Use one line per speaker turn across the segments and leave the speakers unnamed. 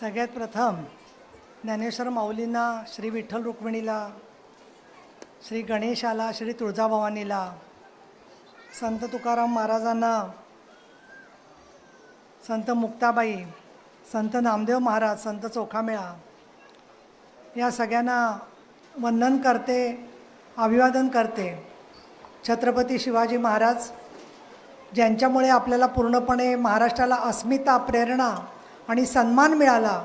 सगळ्यात प्रथम ज्ञानेश्वर माऊलींना श्री विठ्ठल रुक्मिणीला श्री गणेशाला श्री तुळजाभवानीला संत तुकाराम महाराजांना संत मुक्ताबाई संत नामदेव महाराज संत चोखामेळा या सगळ्यांना वंदन करते अभिवादन करते. छत्रपती शिवाजी महाराज ज्यांच्यामुळे आपल्याला पूर्णपणे महाराष्ट्राला अस्मिता प्रेरणा आणि सन्मान मिळाला.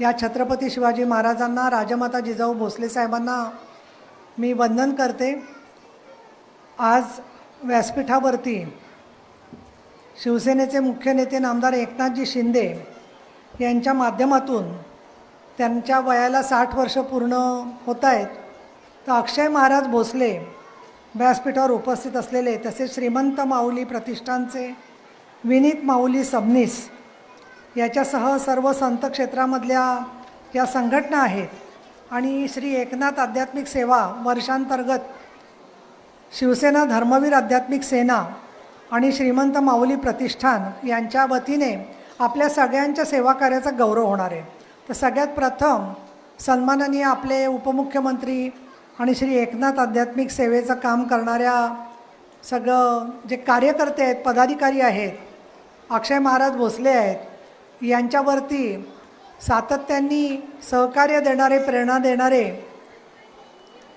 या छत्रपती शिवाजी महाराजांना राजमाता जिजाऊ भोसले साहेबांना मी वंदन करते. आज व्यासपीठावरती शिवसेनेचे मुख्य नेते नामदार एकनाथजी शिंदे यांच्या माध्यमातून त्यांच्या वयाला साठ वर्ष पूर्ण होत आहेत. तर अक्षय महाराज भोसले व्यासपीठावर उपस्थित असलेले तसेच श्रीमंत माऊली प्रतिष्ठानचे विनीत माऊली सबनीस याच्यासह सर्व संत क्षेत्रामधल्या या संघटना आहेत आणि श्री एकनाथ आध्यात्मिक सेवा वर्षांतर्गत शिवसेना धर्मवीर आध्यात्मिक सेना आणि श्रीमंत माऊली प्रतिष्ठान यांच्या वतीने आपल्या सगळ्यांच्या सेवा कार्याचा गौरव होणार आहे. तर सगळ्यात प्रथम सन्माननीय आपले उपमुख्यमंत्री आणि श्री एकनाथ आध्यात्मिक सेवेचं काम करणाऱ्या सगळं जे कार्यकर्ते आहेत पदाधिकारी आहेत अक्षय महाराज भोसले आहेत. यांच्यावरती सातत्यांनी सहकार्य देणारे प्रेरणा देणारे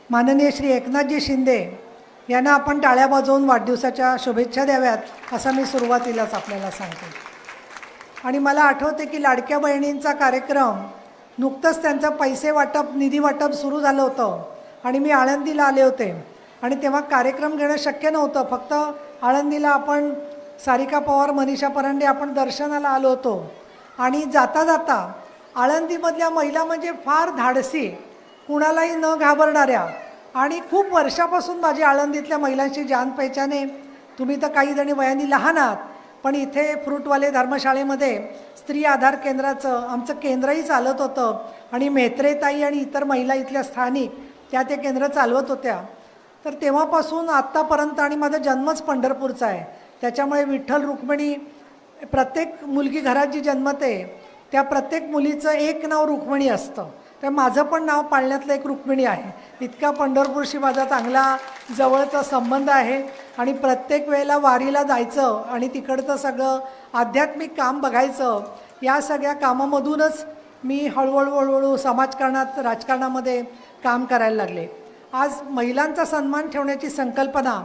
माननीय श्री एकनाथजी शिंदे यांना आपण टाळ्या वाजवून वाढदिवसाच्या शुभेच्छा द्याव्यात असं मी सुरुवातीलाच आपल्याला सांगते. आणि मला आठवते की लाडक्या बहिणींचा कार्यक्रम नुकतंच त्यांचं पैसे वाटप निधी वाटप सुरू झालं होतं आणि मी आळंदीला आले होते. आणि तेव्हा कार्यक्रम घेणं शक्य नव्हतं. फक्त आळंदीला आपण सारिका पवार मनीषा परांडे आपण दर्शनाला आलो होतो. आणि जाता जाता आळंदीमधल्या महिला म्हणजे फार धाडसी कुणालाही न घाबरणाऱ्या आणि खूप वर्षापासून माझी आळंदीतल्या महिलांशी जान पहिचाने तुम्ही तर काही जणी वयाने लहान आहात पण इथे फ्रूटवाले धर्मशाळेमध्ये स्त्री आधार केंद्राचं आमचं केंद्रही चालत होतं आणि मेत्रेताई आणि इतर महिला इथल्या स्थानिक त्या ते केंद्र चालवत होत्या. तर तेव्हापासून आत्तापर्यंत आणि माझा जन्मच पंढरपूरचा आहे. त्याच्यामुळे विठ्ठल रुक्मिणी प्रत्येक मुलगी घरात जी जन्मते त्या प्रत्येक मुलीचं एक नाव रुक्मिणी असतं. तर माझं पण नाव पाळण्यातलं एक रुक्मिणी आहे. इतका पंढरपूरशी माझा चांगला जवळचा संबंध आहे आणि प्रत्येक वेळेला वारीला जायचं आणि तिकडचं सगळं आध्यात्मिक काम बघायचं या सगळ्या कामामधूनच मी हळूहळू हळूहळू समाजकारणात राजकारणामध्ये काम करायला लागले. आज महिलांचा सन्मान ठेवण्याची संकल्पना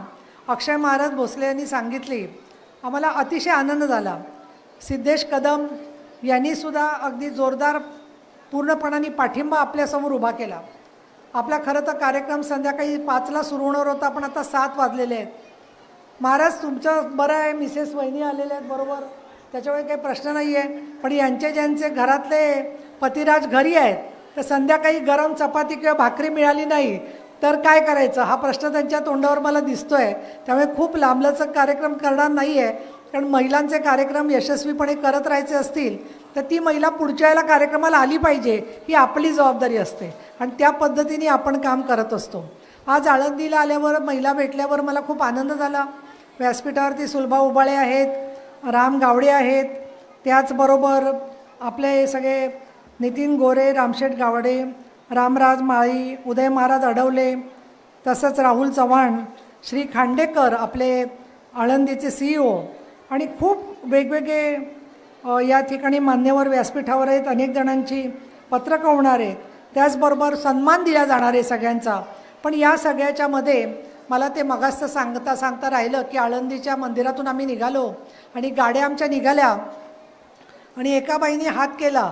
अक्षय महाराज भोसले यांनी सांगितली आम्हाला अतिशय आनंद झाला. सिद्धेश कदम यांनीसुद्धा अगदी जोरदार पूर्णपणाने पाठिंबा आपल्यासमोर उभा केला. आपला खरं तर कार्यक्रम संध्याकाळी पाचला सुरू होणार होता पण आता सात वाजलेले आहेत. महाराज तुमचं बरं आहे मिसेस वहिनी आलेल्या आहेत बरोबर. त्याच्यामुळे काही प्रश्न नाही आहे पण यांचे ज्यांचे घरातले पतिराज घरी आहेत तर संध्याकाळी गरम चपाती किंवा भाकरी मिळाली नाही तर काय करायचं? हा प्रश्न त्यांच्या तोंडावर मला दिसतो आहे त्यामुळे खूप लांबलचक कार्यक्रम करणार नाही आहे कारण महिलांचे कार्यक्रम यशस्वीपणे करत राहायचे असतील तर ती महिला पुढच्या वेळेला कार्यक्रमाला आली पाहिजे ही आपली जबाबदारी असते. आणि त्या पद्धतीने आपण काम करत असतो. आज आळंदीला आल्यावर महिला भेटल्यावर मला खूप आनंद झाला. व्यासपीठावरती सुलभा उबाळे आहेत राम गावडे आहेत. त्याचबरोबर आपले सगळे नितीन गोरे रामशेठ गावडे रामराज माळी उदय महाराज अडवले तसंच राहुल चव्हाण श्री खांडेकर आपले आळंदीचे सी ओ आणि खूप वेगवेगळे या ठिकाणी मान्यवर व्यासपीठावर आहेत अनेक जणांची पत्रकं होणार आहेत. त्याचबरोबर सन्मान दिला जाणार आहे सगळ्यांचा. पण या सगळ्याच्यामध्ये मला ते मगास्त सांगता सांगता राहिलं की आळंदीच्या मंदिरातून आम्ही निघालो आणि गाड्या आमच्या निघाल्या आणि एका बाईने हात केला.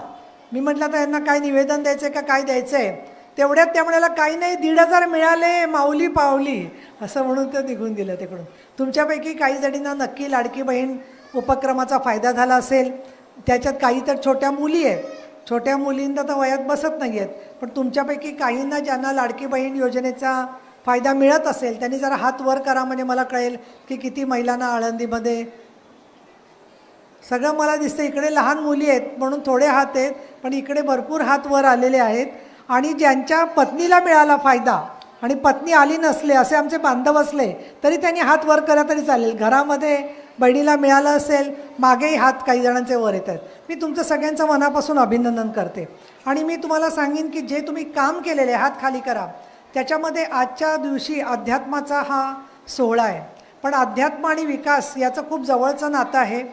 मी म्हटलं तर यांना काय निवेदन द्यायचं आहे का काय द्यायचं आहे तेवढ्यात त्या म्हणाला काही नाही दीड हजार मिळाले माऊली पावली. असं म्हणून ते निघून दिलं तिकडून. तुमच्यापैकी काही जणींना नक्की लाडकी बहीण उपक्रमाचा फायदा झाला असेल. त्याच्यात काही तर छोट्या मुली आहेत. छोट्या मुलींना तर वयात बसत नाही आहेत पण तुमच्यापैकी काहींना ज्यांना लाडकी बहीण योजनेचा फायदा मिळत असेल त्यांनी जरा हात वर करा म्हणजे मला कळेल की किती महिलांना आळंदीमध्ये सगळं मला दिसतं इकडे लहान मुली आहेत म्हणून थोडे हात आहेत पण इकडे भरपूर हात वर आलेले आहेत. आणि ज्यांच्या पत्नीला मिळाला फायदा आणि पत्नी आली नसले असे आमचे बांधव असले तरी त्यांनी हात वर करा तरी चालेल. घरामध्ये बहिणीला मिळालं असेल मागेही हात काही जणांचे वर येत आहेत मी तुमचं सगळ्यांचं मनापासून अभिनंदन करते. आणि मी तुम्हाला सांगेन की जे तुम्ही काम केलेले हात खाली करा. त्याच्यामध्ये आजच्या दिवशी अध्यात्माचा हा सोहळा आहे. पण अध्यात्म आणि विकास याचं खूप जवळचं नातं आहे.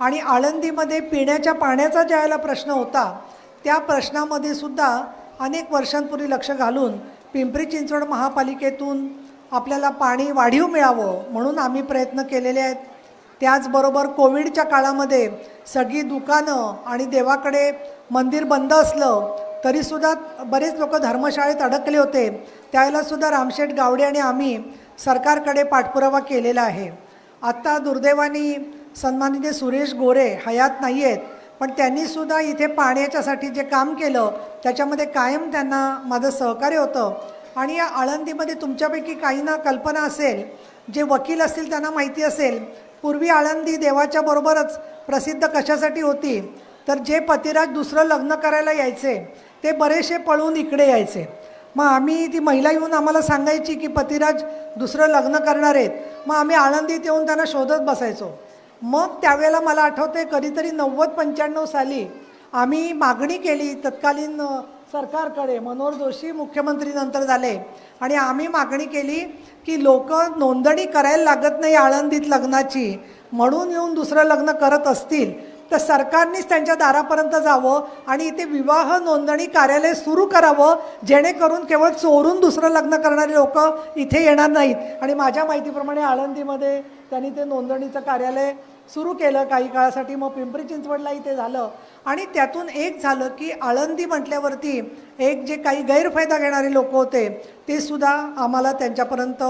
आणि आळंदीमध्ये पिण्याच्या पाण्याचा ज्यावेळेला प्रश्न होता त्या प्रश्नामध्ये सुद्धा अनेक वर्षांपूर्वी लक्ष घालून पिंपरी चिंचवड महापालिकेतून आपल्याला पाणी वाढीव मिळावं म्हणून आम्ही प्रयत्न केलेले आहेत. त्याचबरोबर कोविडच्या काळामध्ये सगळी दुकानं आणि देवाकडे मंदिर बंद असलं तरीसुद्धा बरेच लोक धर्मशाळेत अडकले होते. त्यावेळेलासुद्धा रामशेठ गावडे आणि आम्ही सरकारकडे पाठपुरावा केलेला आहे. आत्ता दुर्दैवानी सन्माननीय सुरेश गोरे हयात नाही आहेत पण त्यांनीसुद्धा इथे पाण्याच्यासाठी जे काम केलं त्याच्यामध्ये कायम त्यांना माझं सहकार्य होतं. आणि या आळंदीमध्ये तुमच्यापैकी काहींना कल्पना असेल जे वकील असतील त्यांना माहिती असेल पूर्वी आळंदी देवाच्या बरोबरच प्रसिद्ध कशासाठी होती? तर जे पतिराज दुसरं लग्न करायला यायचे ते बरेचसे पळून इकडे यायचे. मग आम्ही ती महिला येऊन आम्हाला सांगायची की पतिराज दुसरं लग्न करणार आहेत. मग आम्ही आळंदीत येऊन त्यांना शोधत बसायचो. मग त्यावेळेला मला आठवते कधीतरी नव्वद पंच्याण्णव साली आम्ही मागणी केली तत्कालीन सरकारकडे मनोहर जोशी मुख्यमंत्री नंतर झाले. आणि आम्ही मागणी केली की लोक नोंदणी करायला लागत नाही आळंदीत लग्नाची. म्हणून येऊन दुसरं लग्न करत असतील. तर सरकारनेच त्यांच्या दारापर्यंत जावं आणि इथे विवाह नोंदणी कार्यालय सुरू करावं जेणेकरून केवळ चोरून दुसरं लग्न करणारे लोक इथे येणार नाहीत. आणि माझ्या माहितीप्रमाणे आळंदीमध्ये त्यांनी ते नोंदणीचं कार्यालय सुरू केलं काही काळासाठी. मग पिंपरी चिंचवडला इथे झालं. आणि त्यातून एक झालं की आळंदी म्हटल्यावरती एक जे काही गैरफायदा घेणारे लोक होते ते सुद्धा आम्हाला त्यांच्यापर्यंत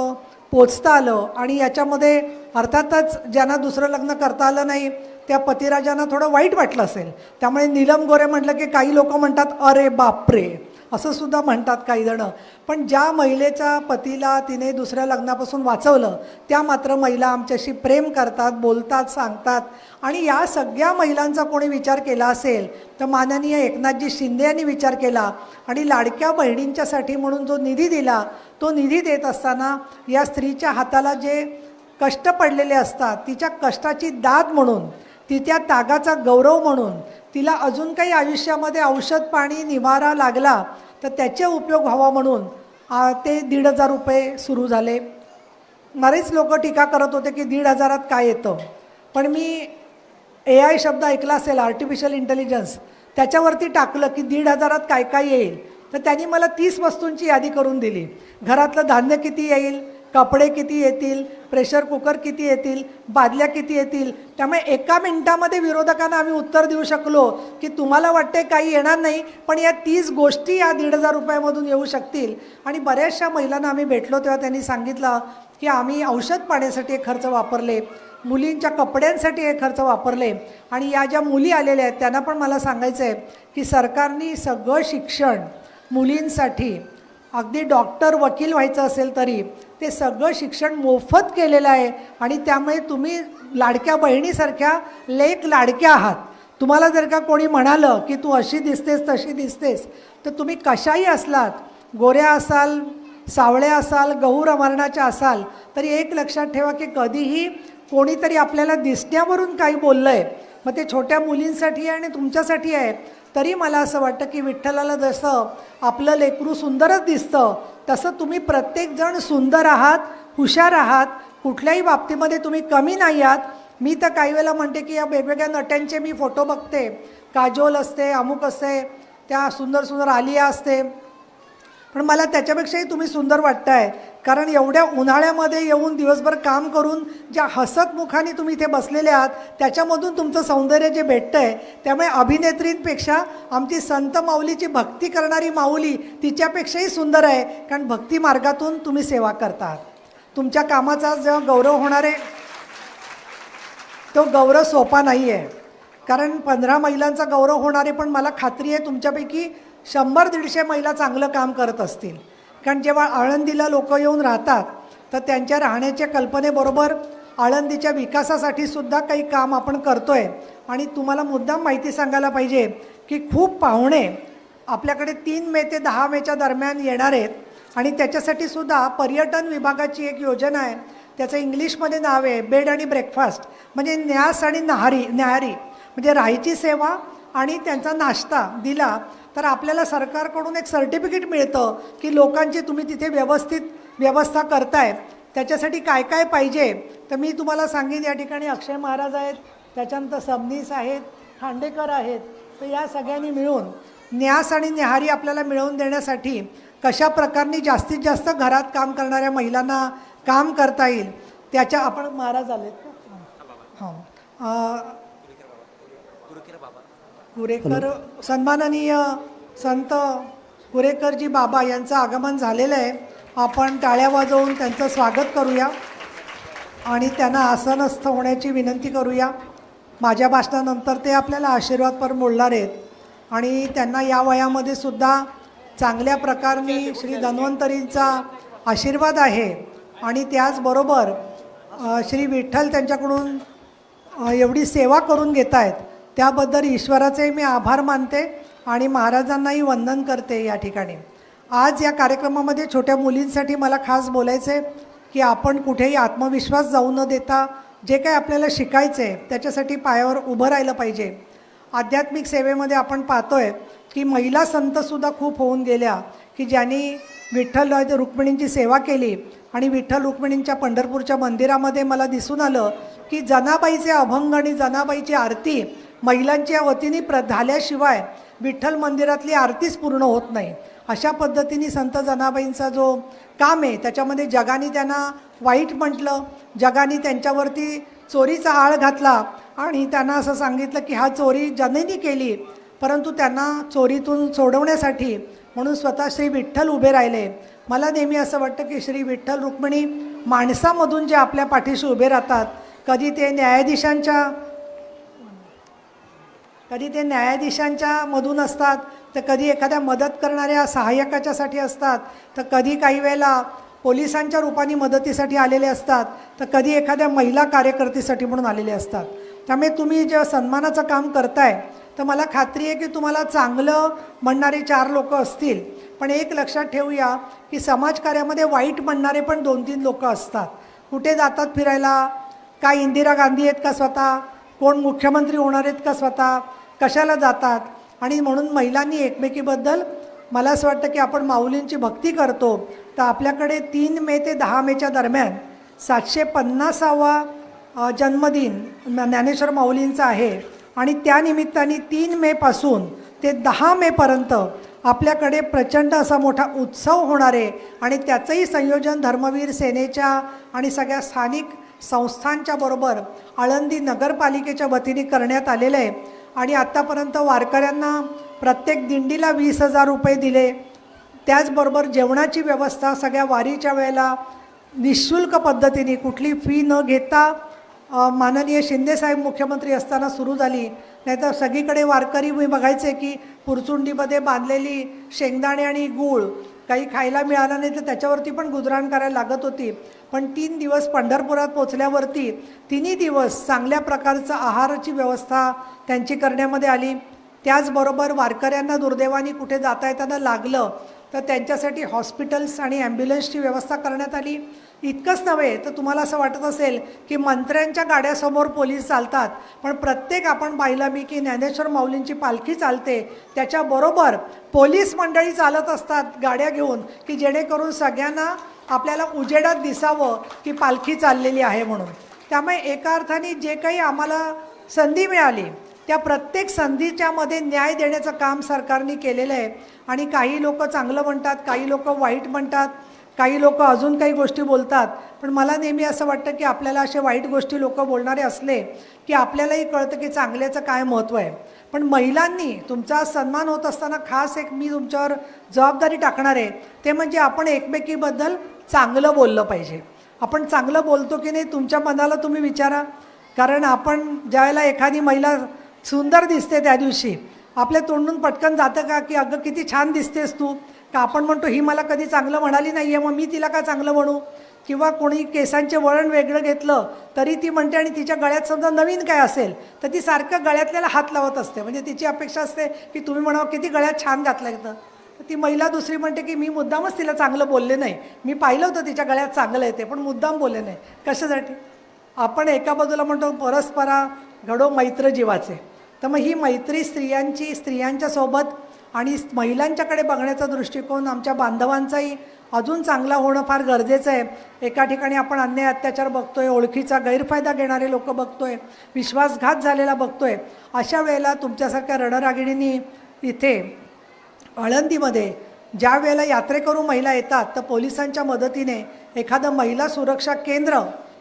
पोचता आलं. आणि याच्यामध्ये अर्थातच ज्यांना दुसरं लग्न करता आलं नाही त्या पतिराजांना थोडं वाईट वाटलं असेल. त्यामुळे नीलम गोरे म्हटलं की काही लोक म्हणतात अरे बापरे. असं सुद्धा म्हणतात काही जणं. पण ज्या महिलेच्या पतीला तिने दुसऱ्या लग्नापासून वाचवलं त्या मात्र महिला आमच्याशी प्रेम करतात बोलतात सांगतात. आणि या सगळ्या महिलांचा कोणी विचार केला असेल तर माननीय एकनाथजी शिंदे यांनी विचार केला. आणि लाडक्या बहिणींच्यासाठी म्हणून जो निधी दिला तो निधी देत असताना या स्त्रीच्या हाताला जे कष्ट पडलेले असतात तिच्या कष्टाची दाद म्हणून तिच्या तागाचा गौरव म्हणून तिला अजून काही आयुष्यामध्ये औषध पाणी निवारा लागला तर त्याचे उपयोग व्हावा म्हणून ते दीड हजार रुपये सुरू झाले. बरेच लोक टीका करत होते की दीड हजारात काय येतं. पण मी ए आय शब्द ऐकला असेल आर्टिफिशियल इंटेलिजन्स त्याच्यावरती टाकलं की दीड हजारात काय काय येईल. तर त्यांनी मला तीस वस्तूंची यादी करून दिली. घरातलं धान्य किती येईल? कपडे किती येतील प्रेशर कुकर किती येतील बादल्या किती येतील त्यामुळे एका मिनटामध्ये विरोधकांना आम्ही उत्तर देऊ शकलो की तुम्हाला वाटते काही येणार नाही पण या तीस गोष्टी या दीड हजार रुपयामधून येऊ शकतील. आणि बऱ्याचशा महिलांना आम्ही भेटलो तेव्हा त्यांनी सांगितलं की आम्ही औषध पाण्यासाठी हे खर्च वापरले मुलींच्या कपड्यांसाठी हे खर्च वापरले. आणि या ज्या मुली आलेल्या आहेत त्यांना पण मला सांगायचं आहे की सरकारने सगळं शिक्षण मुलींसाठी अगदी डॉक्टर वकील व्हायचं असेल तरी ते सगळं शिक्षण मोफत केलेलं आहे आणि त्यामुळे तुम्ही लाडक्या बहिणीसारख्या लेक लाडक्या आहात. तुम्हाला जर का कोणी म्हणालं की तू अशी दिसतेस तशी दिसतेस तर तुम्ही कशाही असलात गोऱ्या असाल सावळ्या असाल गहू रमरणाच्या असाल तरी एक लक्षात ठेवा की कधीही कोणीतरी आपल्याला दिसण्यावरून काही बोललं आहे मग ते छोट्या मुलींसाठी आहे आणि तुमच्यासाठी आहे तरी मला असं वाटतं की विठ्ठलाला जसं आपलं लेकरू सुंदरच दिसतं तसं तुम्ही प्रत्येकजण सुंदर आहात हुशार आहात कुठल्याही बाबतीमध्ये तुम्ही कमी नाही आहात. मी तर काही वेळेला म्हणते की या वेगवेगळ्या नट्यांचे मी फोटो बघते. काजोल असते अमुक असते त्या सुंदर सुंदर आलिया असते. पण मला त्याच्यापेक्षाही तुम्ही सुंदर वाटताय. कारण एवढ्या उन्हाळ्यामध्ये येऊन दिवसभर काम करून ज्या हसतमुखाने तुम्ही इथे बसलेले आहात त्याच्यामधून तुमचं सौंदर्य जे भेटतं आहे त्यामुळे अभिनेत्रींपेक्षा आमची संत माऊलीची भक्ती करणारी माऊली तिच्यापेक्षाही सुंदर आहे. कारण भक्ती मार्गातून तुम्ही सेवा करतात तुमच्या कामाचा जेव्हा गौरव होणार आहे तो गौरव सोपा नाही आहे कारण पंधरा महिलांचा गौरव होणार आहे पण मला खात्री आहे तुमच्यापैकी शंभर दीडशे महिला चांगलं काम करत असतील. कारण जेव्हा आळंदीला लोक येऊन राहतात तर त्यांच्या राहण्याच्या कल्पनेबरोबर आळंदीच्या विकासासाठी सुद्धा काही काम आपण करतो आहे आणि तुम्हाला मुद्दाम माहिती सांगायला पाहिजे की खूप पाहुणे आपल्याकडे तीन मे ते दहा मेच्या दरम्यान येणार आहेत. आणि त्याच्यासाठी सुद्धा पर्यटन विभागाची एक योजना आहे. त्याचं इंग्लिशमध्ये नाव आहे बेड आणि ब्रेकफास्ट. म्हणजे न्यास आणि नहारी न्याहारी. म्हणजे राहायची सेवा आणि त्यांचा नाश्ता दिला तर आपल्याला सरकारकडून एक सर्टिफिकेट मिळतं की लोकांची तुम्ही तिथे व्यवस्थित व्यवस्था करताय. त्याच्यासाठी काय काय पाहिजे? तर मी तुम्हाला सांगेन या ठिकाणी अक्षय महाराज आहेत त्याच्यानंतर सबनीस आहेत खांडेकर आहेत. तर या सगळ्यांनी मिळून न्यास आणि न्याहारी आपल्याला मिळवून देण्यासाठी कशा प्रकारने जास्तीत जास्त घरात काम करणाऱ्या महिलांना काम करता येईल त्याच्या आपण महाराज आलेत. हो. का हां कुरेकर सन्माननीय संत कुरेकरजी बाबा यांचं आगमन झालेलं आहे. आपण टाळ्या वाजवून त्यांचं स्वागत करूया आणि त्यांना आसनस्थ होण्याची विनंती करूया. माझ्या भाषणानंतर ते आपल्याला आशीर्वादपर बोलणार आहेत. आणि त्यांना या वयामध्ये सुद्धा चांगल्या प्रकारे श्री धन्वंतरींचा आशीर्वाद आहे. आणि त्याचबरोबर श्री विठ्ठल त्यांच्याकडून एवढी सेवा करून घेत आहेत त्याबद्दल ईश्वराचे मी आभार मानते आणि महाराजांनाही वंदन करते या ठिकाणी. आज या कार्यक्रमामध्ये छोट्या मुलींसाठी मला खास बोलायचं आहे की आपण कुठेही आत्मविश्वास जाऊ न देता जे काही आपल्याला शिकायचं आहे त्याच्यासाठी पायावर उभं राहिलं पाहिजे. आध्यात्मिक सेवेमध्ये आपण पाहतो आहे की महिला संतसुद्धा खूप होऊन गेल्या की ज्यांनी विठ्ठल रुक्मिणींची सेवा केली आणि विठ्ठल रुक्मिणींच्या पंढरपूरच्या मंदिरामध्ये मला दिसून आलं की जनाबाईचे अभंग आणि जनाबाईची आरती महिलांच्या वतीने प्र झाल्याशिवाय विठ्ठल मंदिरातली आरतीच पूर्ण होत नाही. अशा पद्धतीने संत जनाबाईंचा जो काम आहे त्याच्यामध्ये जगाने त्यांना वाईट म्हटलं जगाने त्यांच्यावरती चोरीचा आळ घातला आणि त्यांना असं सांगितलं की हा चोरी जननी केली परंतु त्यांना चोरीतून सोडवण्यासाठी म्हणून स्वतः श्री विठ्ठल उभे राहिले. मला नेहमी असं वाटतं की श्री विठ्ठल रुक्मिणी माणसामधून जे आपल्या पाठीशी उभे राहतात कधी ते न्यायाधीशांच्या कधी ते न्यायाधीशांच्या मधून असतात तर कधी एखाद्या मदत करणाऱ्या सहाय्यकाच्यासाठी असतात तर कधी काही वेळेला पोलिसांच्या रूपाने मदतीसाठी आलेले असतात तर कधी एखाद्या महिला कार्यकर्तीसाठी म्हणून आलेले असतात. त्यामुळे तुम्ही जे सन्मानाचं काम करताय तर मला खात्री आहे की तुम्हाला चांगलं म्हणणारे चार लोक असतील. पण एक लक्षात ठेवूया की समाजकार्यामध्ये वाईट म्हणणारे पण दोन तीन लोक असतात. कुठे जातात फिरायला? काय इंदिरा गांधी आहेत का स्वतः? कोण मुख्यमंत्री होणार आहेत का स्वतः? कशाला जातात? आणि म्हणून महिलांनी एकमेकीबद्दल मला असं वाटतं की आपण माऊलींची भक्ती करतो तर आपल्याकडे तीन मे ते दहा मेच्या दरम्यान सातशे पन्नासावा जन्मदिन ज्ञानेश्वर माऊलींचा आहे. आणि त्यानिमित्ताने तीन मेपासून ते दहा मेपर्यंत आपल्याकडे प्रचंड असा मोठा उत्सव होणार आहे. आणि त्याचंही संयोजन धर्मवीर सेनेच्या आणि सगळ्या स्थानिक संस्थांच्या बरोबर आळंदी नगरपालिकेच्या वतीने करण्यात आलेलं आहे. आणि आत्तापर्यंत वारकऱ्यांना प्रत्येक दिंडीला वीस हजार रुपये दिले. त्याचबरोबर जेवणाची व्यवस्था सगळ्या वारीच्या वेळेला निशुल्क पद्धतीने कुठली फी न घेता माननीय शिंदेसाहेब मुख्यमंत्री असताना सुरू झाली. नाहीतर सगळीकडे वारकरी मी बघायचे की पुरचुंडीमध्ये बांधलेली शेंगदाणे आणि गूळ काही खायला मिळालं नाही तर त्याच्यावरती पण गुजराण करायला लागत होती. पण तीन दिवस पंढरपुरात पोचल्यावरती तिन्ही दिवस चांगल्या प्रकारचं आहाराची व्यवस्था त्यांची करण्यामध्ये आली. त्याचबरोबर वारकऱ्यांना दुर्दैवाने कुठे जाता येताना लागलं. तर त्यांच्यासाठी हॉस्पिटल्स आणि ॲम्ब्युलन्सची व्यवस्था करण्यात आली. इतकंच नव्हे तर तुम्हाला असं वाटत असेल की मंत्र्यांच्या गाड्यासमोर पोलीस चालतात पण प्रत्येक आपण पाहिलं मी की ज्ञानेश्वर माऊलींची पालखी चालते. त्याच्याबरोबर पोलीस मंडळी चालत असतात गाड्या घेऊन की जेणेकरून सगळ्यांना आपल्याला उजेडात दिसावं की पालखी चाललेली आहे म्हणून. त्यामुळे एका अर्थाने जे काही आम्हाला संधी मिळाली त्या प्रत्येक संधीच्यामध्ये न्याय देण्याचं काम सरकारने केलेलं आहे. आणि काही लोक चांगलं म्हणतात काही लोक वाईट म्हणतात काही लोक अजून काही गोष्टी बोलतात. पण मला नेहमी असं वाटतं की आपल्याला असे वाईट गोष्टी लोक बोलणारे असले की आपल्यालाही कळतं की चांगल्याचं काय महत्त्व आहे. पण महिलांनी तुमचा सन्मान होत असताना खास एक मी तुमच्यावर जबाबदारी टाकणार आहे. ते म्हणजे आपण एकमेकीबद्दल चांगलं बोललं पाहिजे. आपण चांगलं बोलतो की नाही तुमच्या मनाला तुम्ही विचारा. कारण आपण ज्यावेळेला एखादी महिला सुंदर दिसते त्या दिवशी. आपल्या तोंडून पटकन जातं का की अगं किती छान दिसतेस तू? का आपण म्हणतो ही मला कधी चांगलं म्हणाली नाही आहे मग मी तिला का चांगलं म्हणू? किंवा कोणी केसांचे वळण वेगळं घेतलं तरी ती म्हणते आणि तिच्या गळ्यात समजा नवीन काय असेल तर ती सारखं गळ्यातल्याला हात लावत असते. म्हणजे तिची अपेक्षा असते की तुम्ही म्हणावं किती गळ्यात छान घातलं येतं तर ती महिला दुसरी म्हणते की मी मुद्दामच तिला चांगलं बोलले नाही. मी पाहिलं होतं तिच्या गळ्यात चांगलं येते पण मुद्दाम बोलले नाही. कशासाठी? आपण एका बाजूला म्हणतो परस्परा घडो मैत्र जीवाचे तर मग ही मैत्री स्त्रियांची स्त्रियांच्या सोबत आणि महिलांच्याकडे बघण्याचा दृष्टिकोन आमच्या बांधवांचाही अजून चांगला होणं फार गरजेचं आहे. एका ठिकाणी आपण अन्याय अत्याचार बघतोय ओळखीचा गैरफायदा घेणारे लोक बघतोय विश्वासघात झालेला बघतोय अशा वेळेला तुमच्यासारख्या रणरागिणींनी इथे आळंदीमध्ये ज्या वेळेला यात्रेकरू महिला येतात तर पोलिसांच्या मदतीने एखादं महिला सुरक्षा केंद्र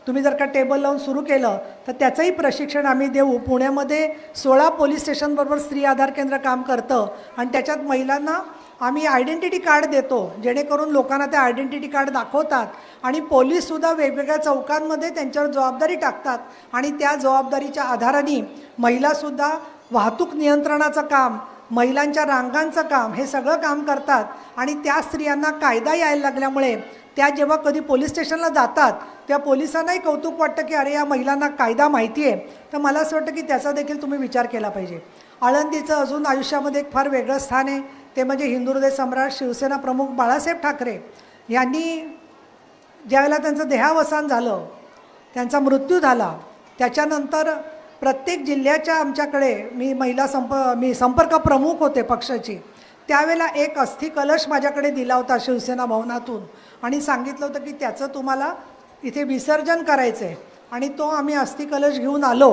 तुम्ही जर का टेबल लावून सुरू केलं तर त्याचंही प्रशिक्षण आम्ही देऊ. पुण्यामध्ये सोळा पोलीस स्टेशनबरोबर स्त्री आधार केंद्र काम करतं आणि त्याच्यात महिलांना आम्ही आयडेंटिटी कार्ड देतो जेणेकरून लोकांना ते आयडेंटिटी कार्ड दाखवतात आणि पोलीससुद्धा वेगवेगळ्या चौकांमध्ये त्यांच्यावर जबाबदारी टाकतात आणि त्या जबाबदारीच्या आधाराने महिलासुद्धा वाहतूक नियंत्रणाचं काम महिलांच्या रांगांचं काम हे सगळं काम करतात आणि त्या स्त्रियांना कायदा यायला लागल्यामुळे त्या जेव्हा कधी पोलीस स्टेशनला जातात त्या पोलिसांनाही कौतुक वाटतं की अरे या महिलांना कायदा माहिती आहे. तर मला असं वाटतं की त्याचा देखील तुम्ही विचार केला पाहिजे. आळंदीचं अजून आयुष्यामध्ये एक फार वेगळं स्थान आहे. ते म्हणजे हिंदुहृदय सम्राट शिवसेना प्रमुख बाळासाहेब ठाकरे यांनी ज्यावेळेला त्यांचं देहावसान झालं त्यांचा मृत्यू झाला त्याच्यानंतर प्रत्येक जिल्ह्याच्या आमच्याकडे मी महिला संप मी संपर्क प्रमुख होते पक्षाची. त्यावेळेला एक अस्थि कलश माझ्याकडे दिला होता शिवसेना भवनातून. आणि सांगितलं होतं की त्याचं तुम्हाला इथे विसर्जन करायचं. आहे आणि तो आम्ही अस्थिकलश घेऊन आलो.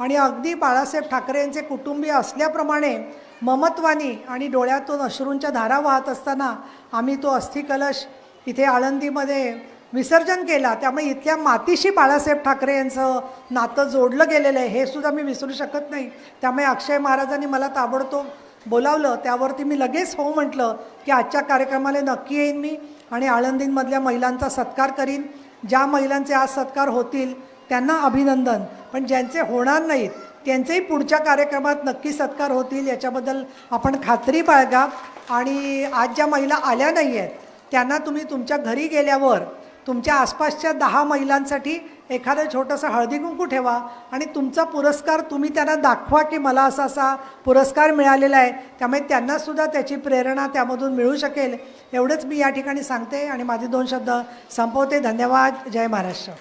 आणि अगदी बाळासाहेब ठाकरे यांचे कुटुंबीय असल्याप्रमाणे ममत्वानी आणि डोळ्यातून अश्रूंच्या धारा वाहत असताना आम्ही तो अस्थिकलश इथे आळंदीमध्ये विसर्जन केला. त्यामुळे इथल्या मातीशी बाळासाहेब ठाकरे यांचं नातं जोडलं गेलेलं आहे. हे सुद्धा मी विसरू शकत नाही. त्यामुळे अक्षय महाराजांनी मला ताबडतोब बोलावलं. त्यावरती मी लगेच हो म्हटलं की आजच्या कार्यक्रमाला नक्की येईन मी आणि आळंदींमधल्या महिलांचा सत्कार करीन. ज्या महिलांचे आज सत्कार होतील त्यांना अभिनंदन. पण ज्यांचे होणार नाहीत त्यांचेही पुढच्या कार्यक्रमात नक्की सत्कार होतील याच्याबद्दल आपण खात्री बाळगा. आणि आज ज्या महिला आल्या नाही आहेत त्यांना तुम्ही तुमच्या घरी गेल्यावर तुमच्या आसपासच्या दहा महिलांसाठी एखादं छोटंसं हळदी कुंकू ठेवा आणि तुमचा पुरस्कार तुम्ही त्यांना दाखवा की मला असा असा पुरस्कार मिळालेला आहे. त्यामुळे त्यांनासुद्धा त्याची प्रेरणा त्यामधून मिळू शकेल. एवढंच मी या ठिकाणी सांगते आणि माझे दोन शब्द संपवते. धन्यवाद. जय महाराष्ट्र.